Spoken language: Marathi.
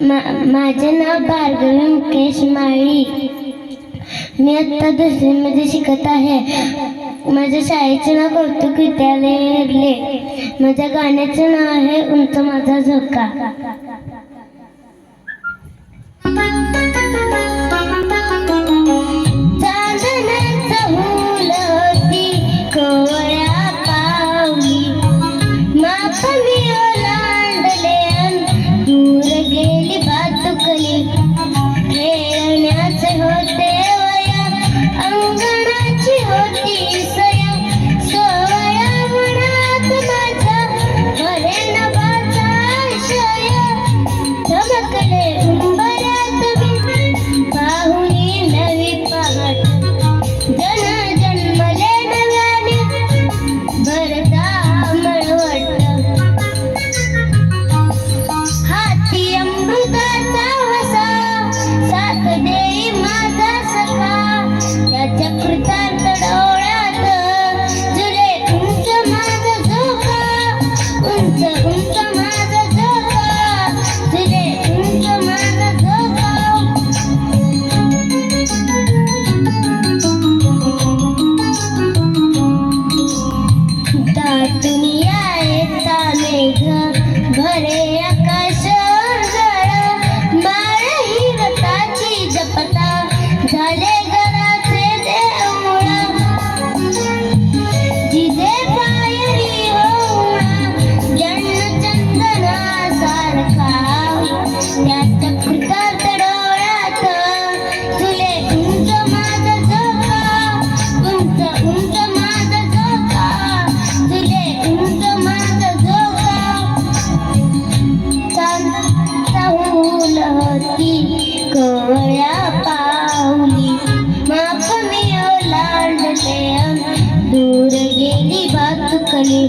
मा माझे नाव भार्गवी मुकेश माळी. मी आत्ता दुसरीमध्ये शिकत आहे. माझ्या शाळेचे नाव कौतुक विद्यालय माझ्या गाण्याचे नाव आहे उंच माझा झोका. कोळ्या पावली. माफ मी ओलांडले दूर गेली बातुकली.